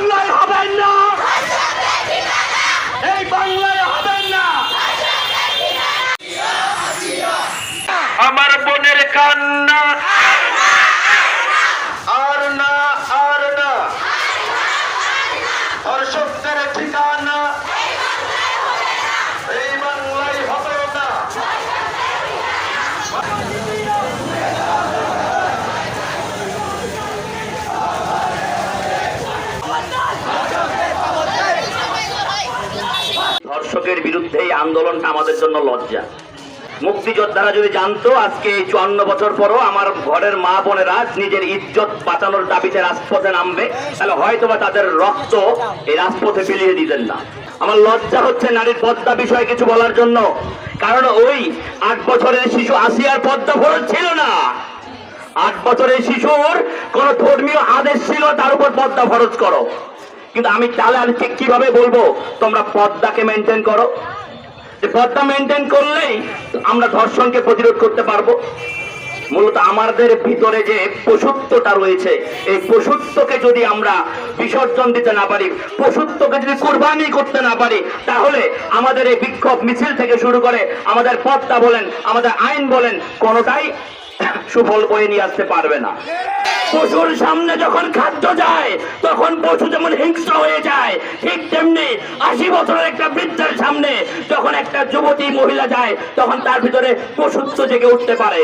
বাংলায় হবেন না। এই বাংলায় হবেন না। আমার বোনের কান্না আর না আর না হর্ষকদের ঠিকানা এই বাংলায় হবে না ধর্ষকের বিরুদ্ধে এই আন্দোলনটা আমাদের জন্য লজ্জা। মুক্তিযোদ্ধারা যদি জানতো আজকে এই চুয়ান্ন বছর পরও আমার ঘরের মা বোনেরা নিজের ইজ্জত বাঁচানোর দাবিতে রাজপথে নামবে, তাহলে হয়তোবা তাদের রক্ত এই রাজপথে বিলিয়ে দিতেন না। আমার লজ্জা হচ্ছে নারীর পদ্মা বিষয়ে কিছু বলার জন্য, কারণ ওই আট বছরের শিশু আসিয়ার পদ্মা ফরজ ছিল না। আট বছরের শিশুর কোন ধর্মীয় আদেশ ছিল, তার উপর পদ্মা ফরজ করো। কিন্তু আমি আমি ঠিক কীভাবে বলব? তোমরা পদ্মাকে মেনটেন করো। যে পদ্মা মেনটেন করলেই আমরা ধর্ষণকে প্রতিরোধ করতে পারব। মূলত আমাদের ভিতরে যে পশুত্বটা রয়েছে, এই পশুত্বকে যদি আমরা বিসর্জন দিতে না পারি পশুত্বকে যদি কোরবানি করতে না পারি, তাহলে আমাদের এই বিক্ষোভ মিছিল থেকে শুরু করে আমাদের পদ্মা বলেন, আমাদের আইন বলেন, কোনোটাই সুফল বয়ে নিয়ে আসতে পারবে না। পশুর সামনে যখন খাদ্য যায়, তখন পশু যেমন হিংস্র হয়ে যায়, ঠিক তেমনি আশি বছরের একটা বৃদ্ধের সামনে যখন একটা যুবতী মহিলা যায়, তখন তার ভিতরে পশুত্ব জেগে উঠতে পারে।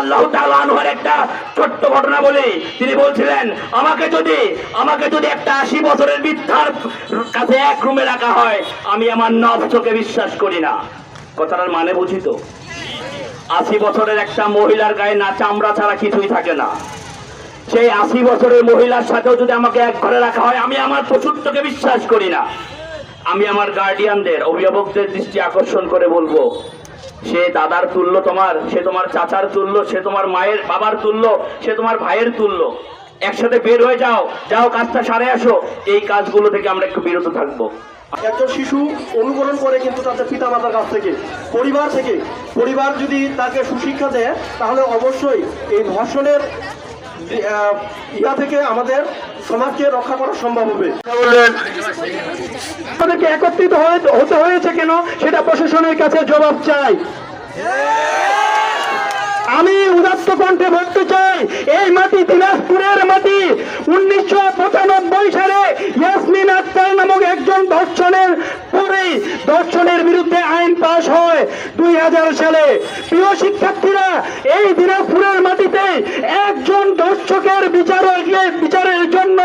আল্লাহ তাআলা একটা ছোট্ট ঘটনা বলি তিনি বলছিলেন, আমাকে যদি আমাকে যদি একটা আশি বছরের বৃদ্ধার কাছে এক রুমে রাখা হয়, আমি আমার নবচকে বিশ্বাস করি না। কথাটার মানে বুঝি তো? আশি বছরের একটা মহিলার গায়ে না চামড়া ছাড়া কিছুই থাকে না। সেই আশি বছরের মহিলার সাথেও যদি আমাকে এক ঘরে রাখা হয়, আমি আমার পশুত্বকে বিশ্বাস করি না। আমি আমার গার্ডিয়ানদের অভিভাবকদের দৃষ্টি আকর্ষণ করে বলব, সে দাদার তুল্য তোমার, সে তোমার চাচার তুল্য, সে তোমার মায়ের, বাবার তুল্য, সে তোমার ভাইয়ের তুল্য। একসাথে বের হয়ে যাও যাও কাজটা সারে আসো। এই কাজগুলো থেকে আমরা একটু বিরত থাকব। একজন শিশু অনুকরণ করে কিন্তু তাদের পিতা মাতার কাছ থেকে। পরিবার থেকে। পরিবার যদি তাকে সুশিক্ষা দেয়, তাহলে অবশ্যই এই ধর্ষণের ইয়া থেকে আমাদের সমাজকে রক্ষা করা সম্ভব হবে। আমাদেরকে একত্রিত হতে হয়েছে কেন? সেটা প্রশাসনের কাছে জবাব চাই। আমি উদাত্ত কণ্ঠে বলতে চাই, এই মাটি দিনাজপুরের মাটি। উনিশশো পঁচানব্বই সালে ইয়াসমিন আক্তার নামক একজন দর্শনের পরেই দর্শনের বিরুদ্ধে আইন পাশ হয়। দুই হাজার সালে প্রিয় শিক্ষার্থীরা এই দিনাজপুরের মাটিতে একজন দর্শকের বিচার বিচারের জন্য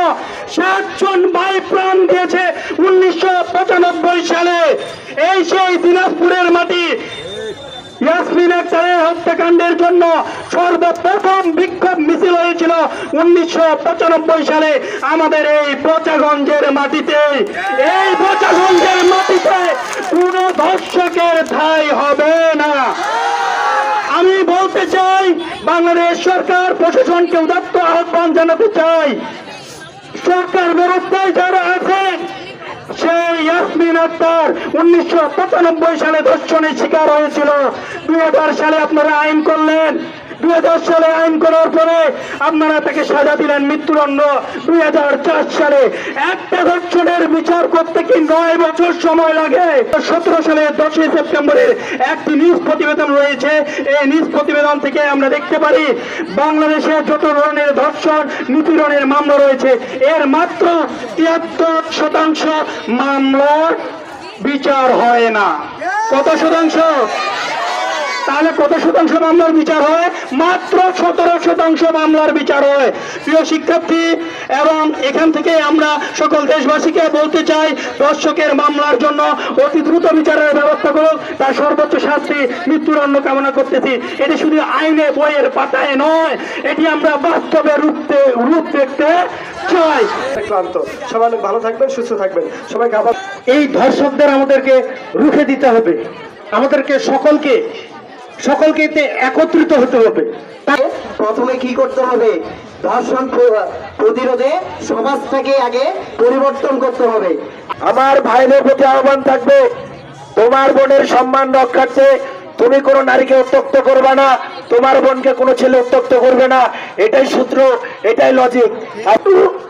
সাতজন ভাই প্রাণ দিয়েছে উনিশশো পঁচানব্বই সালে। এই সেই দিনাজপুরের মাটি ইয়াসমিন আক্তারের হত্যাকাণ্ডের জন্য সর্বপ্রথম বিক্ষোভ মিছিল হয়েছিল উনিশশো পঁচানব্বই সালে আমাদের এই পচাগঞ্জের মাটিতে। এই পচাগঞ্জের মাটিতে কোন ধর্ষকের ঠাই হবে না। আমি বলতে চাই, বাংলাদেশ সরকার প্রশাসনকে উদাত্ত আহ্বান জানাতে চাই। সরকার ব্যবস্থায় যারা আছেন সেই সালে ধর্ষণের একটা ধর্ষণের বিচার করতে কি নয় বছর সময় লাগে? সতেরো সালে দশই সেপ্টেম্বরের একটি নিজ প্রতিবেদন রয়েছে। এই নিজ প্রতিবেদন থেকে আমরা দেখতে পারি, বাংলাদেশে যত ধরনের ধর্ষণ নিপীড়নের মামলা রয়েছে। এর মাত্র তিয়াত্তর শতাংশ মামলার বিচার হয় না। কত শতাংশ? তাহলে কত শতাংশ মামলার বিচার হয়? মাত্র সতেরো শতাংশ মামলার বিচার হয়। প্রিয় শিক্ষার্থী এবং এখান থেকে আমরা সকল দেশবাসীকে বলতে চাই দর্শকের মামলার জন্য অতি দ্রুত বিচারের ব্যবস্থা করুক তার সর্বোচ্চ শাস্তি মৃত্যুদণ্ড কামনা করতেছি। এটি শুধু আইনে বইয়ের পাতায় নয় এটি আমরা বাস্তবে রূপতে রূপ দেখতে চাই। ক্লান্ত। সবাই ভালো থাকবেন সুস্থ থাকবেন। সবাইকে আবার এই ধর্ষকদের আমাদেরকে রুখে দিতে হবে। আমাদেরকে সকলকে সকলকে এতে একত্রিত হতে হবে। প্রথমে কি করতে হবে? ধর্ষণ প্রতিরোধে সমাজ থেকে আগে পরিবর্তন করতে হবে। আমার ভাইদের প্রতি আহ্বান থাকবে। তোমার বোনের সম্মান রক্ষার্থে তুমি কোনো নারীকে উত্তক্ত করবে না তোমার বোনকে কোনো ছেলে উত্তক্ত করবে না। এটাই সূত্র এটাই লজিক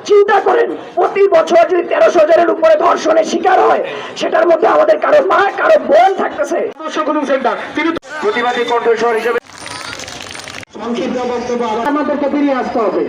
চিন্তা করেন প্রতি বছর যদি তেরোশো হাজারের উপরে ধর্ষণের শিকার হয় সেটার মধ্যে আমাদের কারও মা কারও বোন থাকতেছে। প্রতিবাদী কণ্ঠস্বর হিসেবে সংক্ষিপ্ত বক্তব্য আমাদেরকে ফিরিয়ে আসতে হবে।